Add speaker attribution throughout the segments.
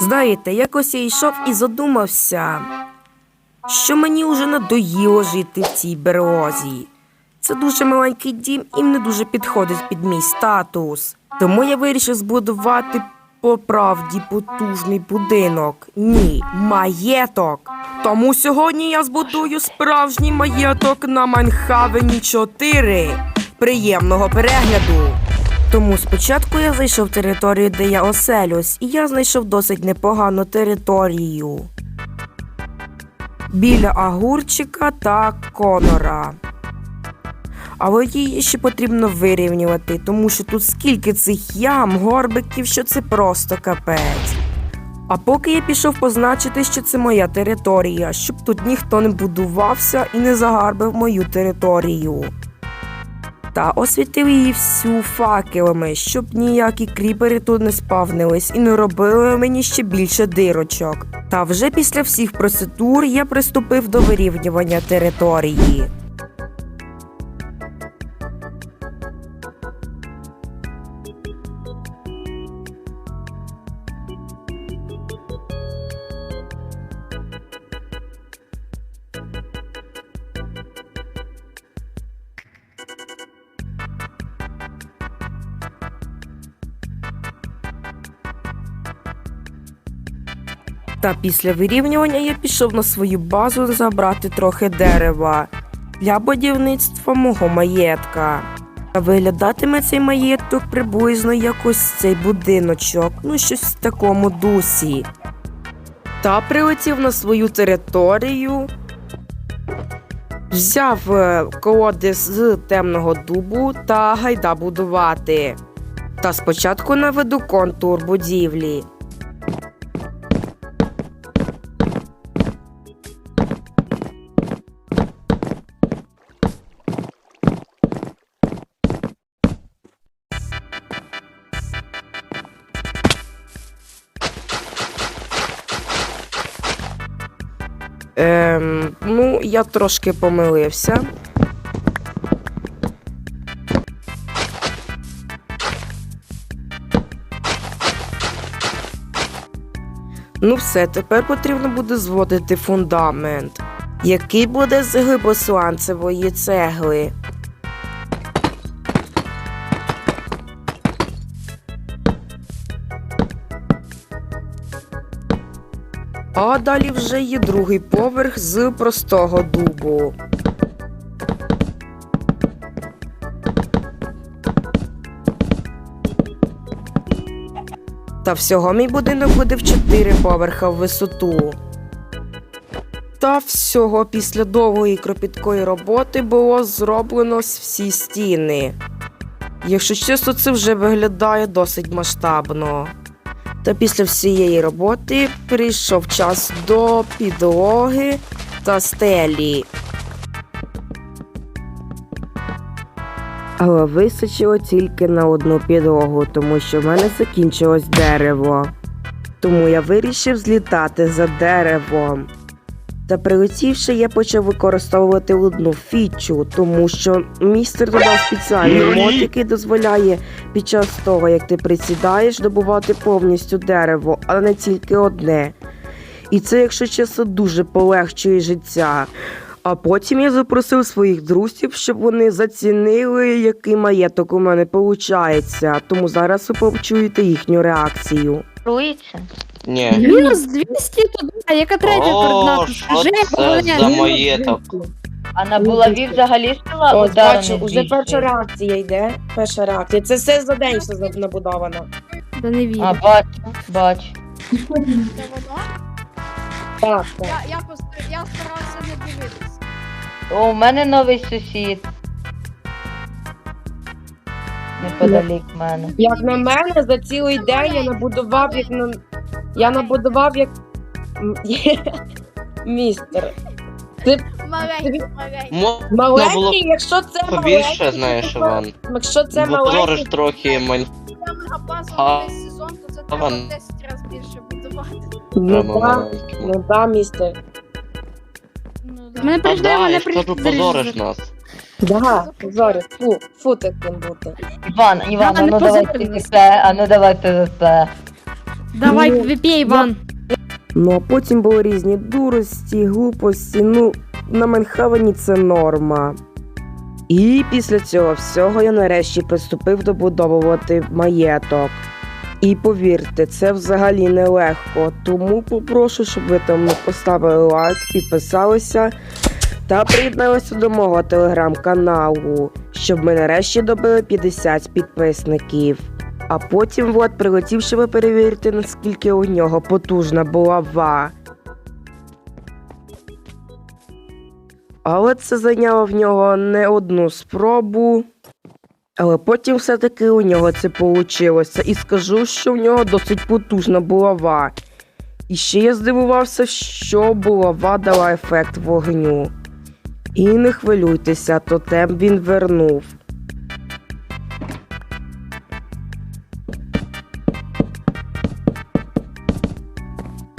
Speaker 1: Знаєте, якось я йшов і задумався, що мені вже надоїло жити в цій березі. Це дуже маленький дім і не дуже підходить під мій статус. Тому я вирішив збудувати по правді потужний будинок. Ні, маєток. Тому сьогодні я збудую справжній маєток на Манхавені 4. Приємного перегляду. Тому спочатку я зайшов в територію, де я оселюсь, і я знайшов досить непогану територію. Біля агурчика та конора. Але її ще потрібно вирівнювати, тому що тут скільки цих ям, горбиків, що це просто капець. А поки я пішов позначити, що це моя територія, щоб тут ніхто не будувався і не загарбив мою територію. Та освітив її всю факелами, щоб ніякі кріпери тут не спавнились і не робили мені ще більше дирочок. Та вже після всіх процедур я приступив до вирівнювання території. Та після вирівнювання я пішов на свою базу забрати трохи дерева для будівництва мого маєтка. Та виглядатиме цей маєток приблизно як ось цей будиночок, ну щось в такому дусі. Та прилетів на свою територію, взяв е, колоди з темного дубу та гайда будувати. Та спочатку наведу контур будівлі. Ем, ну, я трошки помилився. Ну, все, тепер потрібно буде зводити фундамент, який буде з глибосланцевої цегли. А далі вже є другий поверх з простого дубу. Та всього мій будинок буде в 4 поверха в висоту. Та всього після довгої кропіткої роботи було зроблено всі стіни. Якщо чесно, це вже виглядає досить масштабно. Та після всієї роботи прийшов час до підлоги та стелі. Але вистачило тільки на одну підлогу, тому що в мене закінчилось дерево. Тому я вирішив злітати за деревом. Та прилетівши, я почав використовувати одну фічу, тому що містер додав спеціальний мод, який дозволяє під час того, як ти присідаєш, добувати повністю дерево, але не тільки одне. І це, якщо чесно, дуже полегшує життя. А потім я запросив своїх друзів, щоб вони зацінили, який маєток у мене виходить. Тому зараз ви почуєте їхню реакцію.
Speaker 2: Рується?
Speaker 3: Ні.
Speaker 4: Мінус 200 туди, яка третя
Speaker 3: О,
Speaker 4: координата?
Speaker 3: що
Speaker 4: Скажи,
Speaker 3: це
Speaker 4: Володя.
Speaker 3: за маєток?
Speaker 2: А на булаві взагалі стала
Speaker 5: Ось бачу, уже перша реакція йде. Перша реакція. Це все за день все за- набудовано.
Speaker 4: Да не
Speaker 2: А,
Speaker 4: вірю.
Speaker 2: бачу, бачу.
Speaker 6: Це воно?
Speaker 5: Так, так.
Speaker 6: Я, я, пост- я старався не дивитися.
Speaker 2: О, у мене новий сусід. Неподалік мене.
Speaker 5: Як на мене, за цілий день я набудував як на. Я набудував як. Містер.
Speaker 6: Маленький, маленький.
Speaker 3: Можна
Speaker 5: Маленький,
Speaker 3: було
Speaker 5: якщо це
Speaker 3: побільше,
Speaker 5: маленький,
Speaker 3: знаєш,
Speaker 5: то-
Speaker 3: Іван.
Speaker 5: Якщо це
Speaker 3: Бо позориш
Speaker 5: маленький,
Speaker 3: трохи мань... А,
Speaker 6: сезон, то це треба
Speaker 3: Іван.
Speaker 6: 10 разів більше будувати.
Speaker 5: ну
Speaker 3: прямо
Speaker 5: да,
Speaker 3: маленьким.
Speaker 5: ну да, містер.
Speaker 6: Ну,
Speaker 4: Мене
Speaker 3: А
Speaker 4: прийшли,
Speaker 3: да,
Speaker 4: мене
Speaker 3: я ж кажу,
Speaker 4: прийшли.
Speaker 3: позориш нас.
Speaker 5: Да, зорі, фу, фу таким бути.
Speaker 2: Іван, Іван,
Speaker 4: Да,
Speaker 2: а
Speaker 4: не
Speaker 2: ну давай
Speaker 4: позориш.
Speaker 2: ПВП, а ну давай ПВП.
Speaker 4: Давай,
Speaker 5: Ну,
Speaker 4: випій, Іван.
Speaker 1: Ну а потім були різні дурості, глупості. Ну, на Менхавені це норма. І після цього всього я нарешті приступив добудовувати маєток. І повірте, це взагалі нелегко. Тому попрошу, щоб ви там поставили лайк, підписалися та приєдналися до мого телеграм-каналу, щоб ми нарешті добили 50 підписників. А потім Влад прилетів, щоб перевірити, наскільки у нього потужна булава. Але це зайняло в нього не одну спробу. Але потім все-таки у нього це вийшло. І скажу, що в нього досить потужна булава. І ще я здивувався, що булава дала ефект вогню. І не хвилюйтеся, тотем він вернув.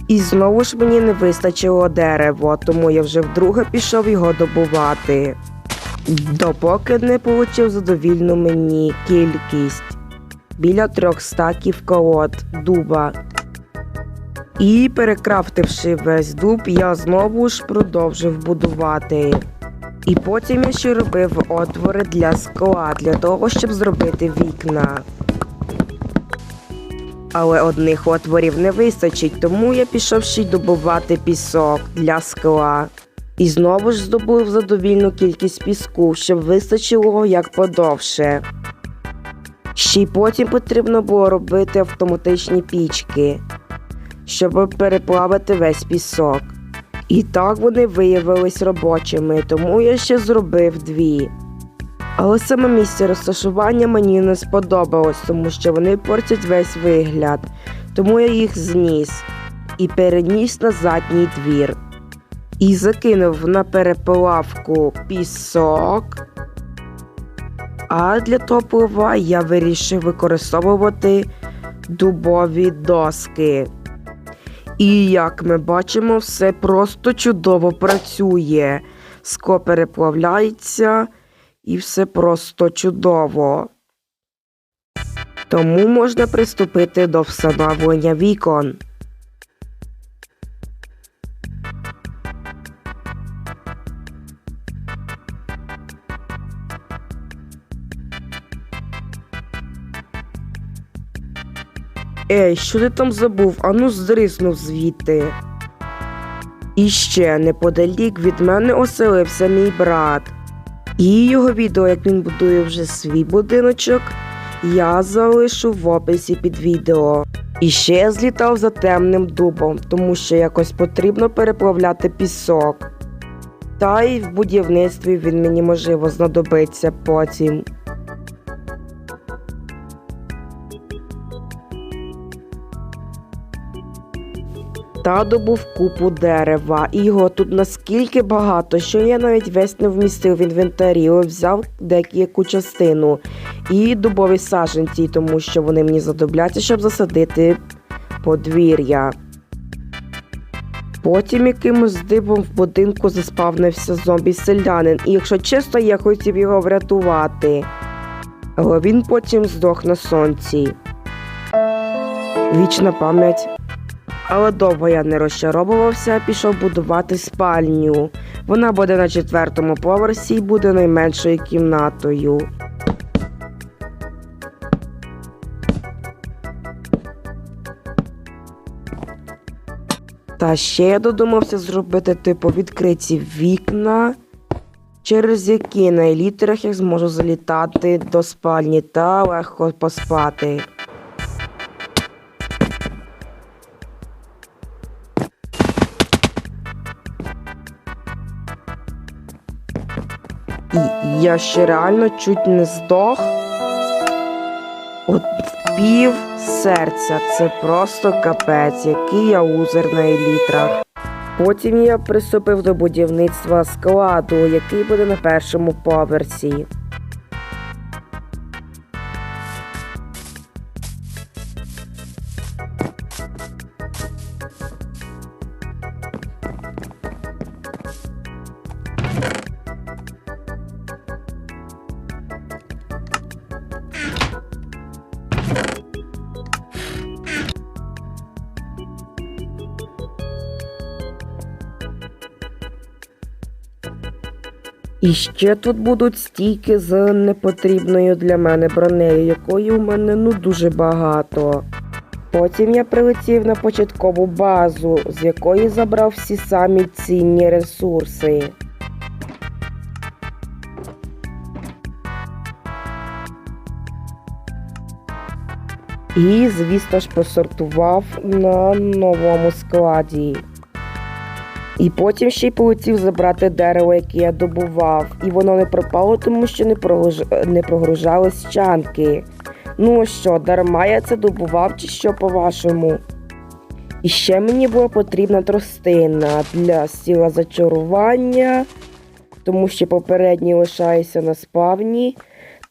Speaker 1: І знову ж мені не вистачило дерева, тому я вже вдруге пішов його добувати. Допоки не получив задовільну мені кількість біля трьох стаків колод дуба. І перекрафтивши весь дуб, я знову ж продовжив будувати. І потім я ще робив отвори для скла, для того, щоб зробити вікна. Але одних отворів не вистачить, тому я пішов ще й добувати пісок для скла. І знову ж здобув задовільну кількість піску, щоб вистачило як подовше. Ще й потім потрібно було робити автоматичні пічки, щоб переплавити весь пісок. І так вони виявились робочими, тому я ще зробив дві. Але саме місце розташування мені не сподобалось, тому що вони портять весь вигляд, тому я їх зніс і переніс на задній двір. І закинув на переплавку пісок. А для топлива я вирішив використовувати дубові доски. І як ми бачимо, все просто чудово працює. Ско переплавляється і все просто чудово. Тому можна приступити до встановлення вікон. Ей, що ти там забув? Ану здриснув звідти. І ще неподалік від мене оселився мій брат. І його відео, як він будує вже свій будиночок, я залишу в описі під відео. І ще я злітав за темним дубом, тому що якось потрібно переплавляти пісок. Та й в будівництві він мені можливо знадобиться потім. Та добув купу дерева, і його тут наскільки багато, що я навіть весь не вмістив в інвентарі, взяв деяку частину і дубові саженці, тому що вони мені задобляться, щоб засадити подвір'я. Потім якимось дивом в будинку заспавнився зомбі-селянин, і якщо чесно, я хотів його врятувати. Але він потім здох на сонці. Вічна пам'ять. Але довго я не розчаровувався, пішов будувати спальню. Вона буде на четвертому поверсі і буде найменшою кімнатою. Та ще я додумався зробити типу відкриті вікна, через які на елітерах я зможу залітати до спальні та легко поспати. І я ще реально чуть не здох. От пів серця. Це просто капець, який я узер на елітрах. Потім я приступив до будівництва складу, який буде на першому поверсі. І ще тут будуть стійки з непотрібною для мене бронею, якої у мене ну дуже багато. Потім я прилетів на початкову базу, з якої забрав всі самі цінні ресурси. І, звісно ж, посортував на новому складі. І потім ще й полетів забрати дерево, яке я добував, і воно не пропало, тому що не, прогруж... не прогружались чанки. Ну що, дарма я це добував, чи що по-вашому? І ще мені була потрібна тростина для стіла зачарування, тому що попередній лишається на спавні,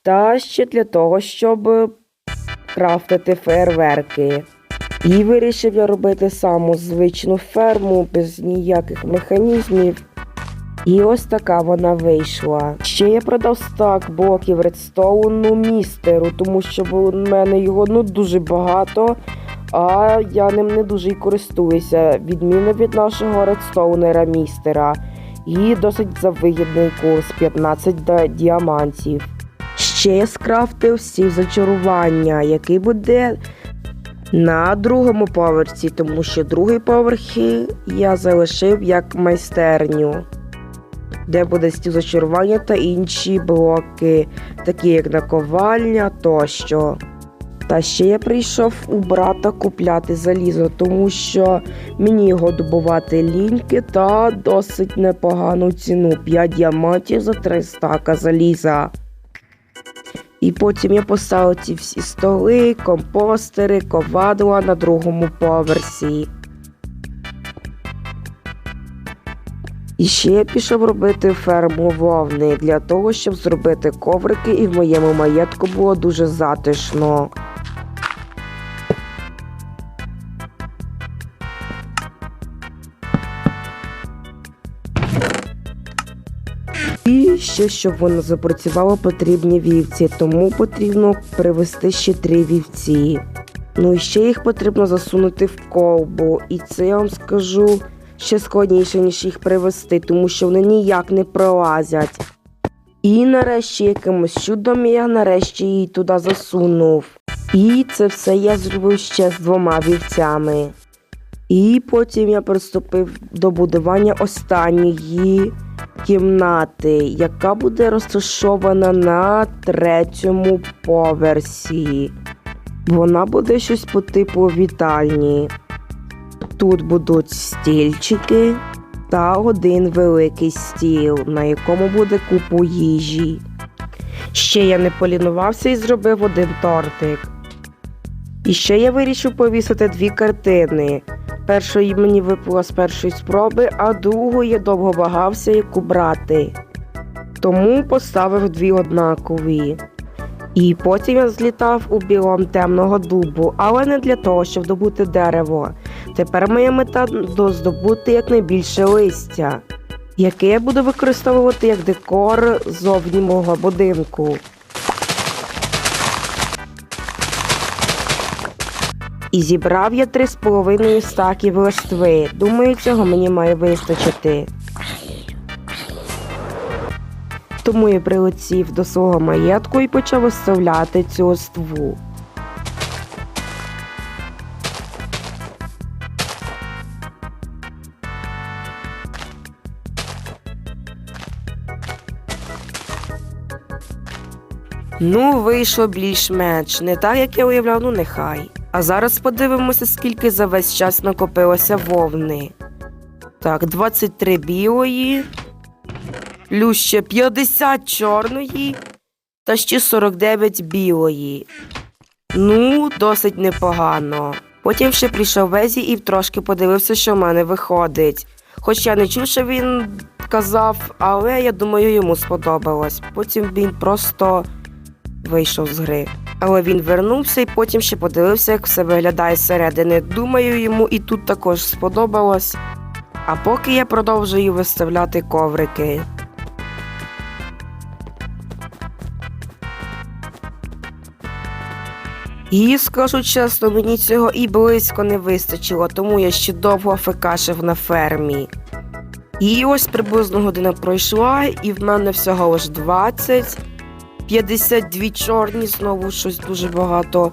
Speaker 1: та ще для того, щоб крафтити фейерверки. І вирішив я робити саму звичну ферму без ніяких механізмів. І ось така вона вийшла. Ще я продав стак блоків редстоуну містеру, тому що в мене його ну дуже багато, а я ним не дуже й користуюся, відмінно від нашого редстоунера містера. І досить за вигідний курс 15 до діамантів. Ще я скрафтив стів зачарування, який буде на другому поверсі, тому що другий поверх я залишив як майстерню, де буде стіл зачарування та інші блоки, такі як наковальня тощо. Та ще я прийшов у брата купляти залізо, тому що мені його добувати ліньки та досить непогану ціну 5 діамантів за 3 стака заліза. І потім я поставив ці всі столи, компостери, ковадла на другому поверсі. І ще я пішов робити ферму вовни для того, щоб зробити коврики, і в моєму маєтку було дуже затишно. Ще щоб воно запрацювало, потрібні вівці, тому потрібно привезти ще три вівці. Ну і ще їх потрібно засунути в колбу. І це я вам скажу ще складніше, ніж їх привезти, тому що вони ніяк не пролазять. І нарешті якимось чудом я нарешті її туди засунув. І це все я зробив ще з двома вівцями. І потім я приступив до будування останньої кімнати, яка буде розташована на третьому поверсі. Вона буде щось по типу вітальні. Тут будуть стільчики та один великий стіл, на якому буде купу їжі. Ще я не полінувався і зробив один тортик. І ще я вирішив повісити дві картини. Першої мені випало з першої спроби, а другу я довго вагався, яку брати. Тому поставив дві однакові. І потім я злітав у білом темного дубу, але не для того, щоб добути дерево. Тепер моя мета до здобути якнайбільше листя, яке я буду використовувати як декор зовні мого будинку. І зібрав я три з половиною стаків листви. Думаю, цього мені має вистачити. Тому я прилетів до свого маєтку і почав виставляти цю листву. Ну, вийшло більш-менш, не так, як я уявляв, ну нехай. А зараз подивимося, скільки за весь час накопилося вовни. Так, 23 білої, плюс ще 50 чорної та ще 49 білої. Ну, досить непогано. Потім ще прийшов Везі і трошки подивився, що в мене виходить. Хоч я не чув, що він казав, але я думаю, йому сподобалось. Потім він просто вийшов з гри. Але він вернувся і потім ще подивився, як все виглядає зсередини. Думаю, йому і тут також сподобалось. А поки я продовжую виставляти коврики. І скажу чесно, мені цього і близько не вистачило, тому я ще довго фекашив на фермі. І ось приблизно година пройшла, і в мене всього лиш 20, 52 чорні, знову щось дуже багато.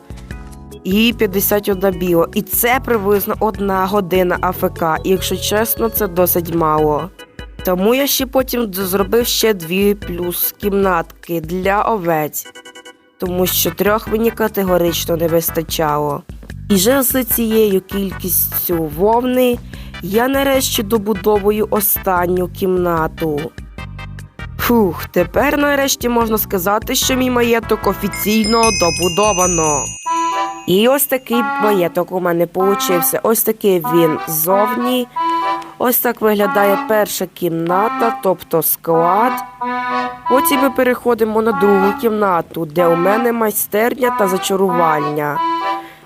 Speaker 1: І 51 біла. І це приблизно одна година АФК. І якщо чесно, це досить мало. Тому я ще потім зробив ще дві плюс кімнатки для овець, тому що трьох мені категорично не вистачало. І вже з цією кількістю вовни я нарешті добудовую останню кімнату. Фух, тепер нарешті можна сказати, що мій маєток офіційно добудовано. І ось такий маєток у мене получився. Ось такий він ззовні. Ось так виглядає перша кімната, тобто склад. Потім ми переходимо на другу кімнату, де у мене майстерня та зачарування.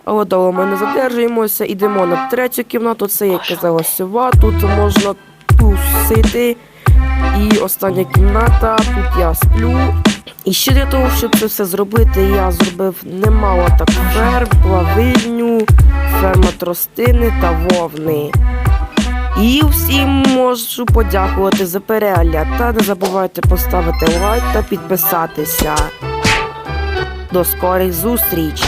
Speaker 1: Але довго ми не задержуємося, йдемо на третю кімнату, це як казала сова, тут можна тусити. І остання кімната, тут я сплю. І ще для того, щоб це все зробити, я зробив немало так ферм, плавильню, ферма тростини та вовни. І всім можу подякувати за перегляд. Та не забувайте поставити лайк та підписатися. До скорих зустріч!